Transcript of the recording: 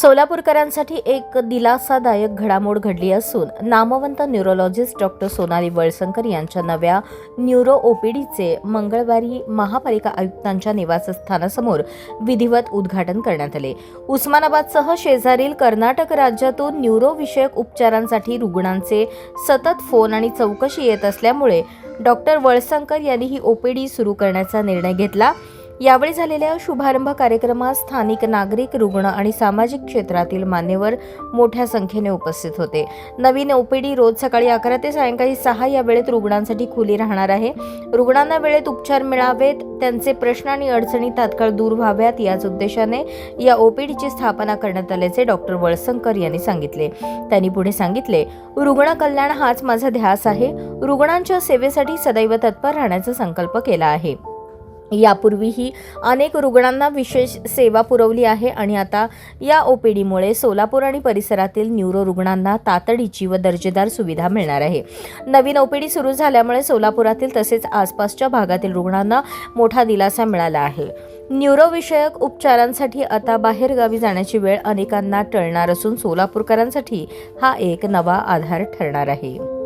सोलापूरकरांसाठी एक दिलासादायक घडामोड घडली असून नामवंत न्यूरोलॉजिस्ट डॉक्टर सोनाली वळसंकर यांच्या नव्या न्यूरो ओपीडीचे मंगळवारी महापालिका आयुक्तांच्या निवासस्थानासमोर विधिवत उद्घाटन करण्यात आले. उस्मानाबादसह शेजारील कर्नाटक राज्यातून न्यूरोविषयक उपचारांसाठी रुग्णांचे सतत फोन आणि चौकशी येत असल्यामुळे डॉक्टर वळसंकर यांनी ही ओपीडी सुरू करण्याचा निर्णय घेतला. यावेळी झालेल्या शुभारंभ कार्यक्रमात स्थानिक नागरिक रुग्ण आणि सामाजिक क्षेत्रातील मान्यवर मोठ्या संख्येने उपस्थित होते. नवीन ओपीडी रोज सकाळी अकरा ते सायंकाळी सहा या वेळेत रुग्णांसाठी खुली राहणार आहे. रुग्णांना वेळेत उपचार मिळावेत त्यांचे प्रश्न आणि अडचणी तात्काळ दूर व्हाव्यात याच उद्देशाने या ओपीडीची स्थापना करण्यात आल्याचे डॉक्टर वळसंकर यांनी सांगितले. त्यांनी पुढे सांगितले रुग्ण कल्याण हाच माझा ध्यास आहे. रुग्णांच्या सेवेसाठी सदैव तत्पर राहण्याचा संकल्प केला आहे. यापूर्वीही अनेक रुग्णांना विशेष सेवा पुरवली आहे आणि आता या ओपीडीमुळे सोलापूर आणि परिसरातील न्यूरो रुग्णांना तातडीची व दर्जेदार सुविधा मिळणार आहे. नवीन ओपीडी सुरू झाल्यामुळे सोलापुरातील तसेच आसपासच्या भागातील रुग्णांना मोठा दिलासा मिळाला आहे. न्यूरोविषयक उपचारांसाठी आता बाहेरगावी जाण्याची वेळ अनेकांना टळणार असून सोलापूरकरांसाठी हा एक नवा आधार ठरणार आहे.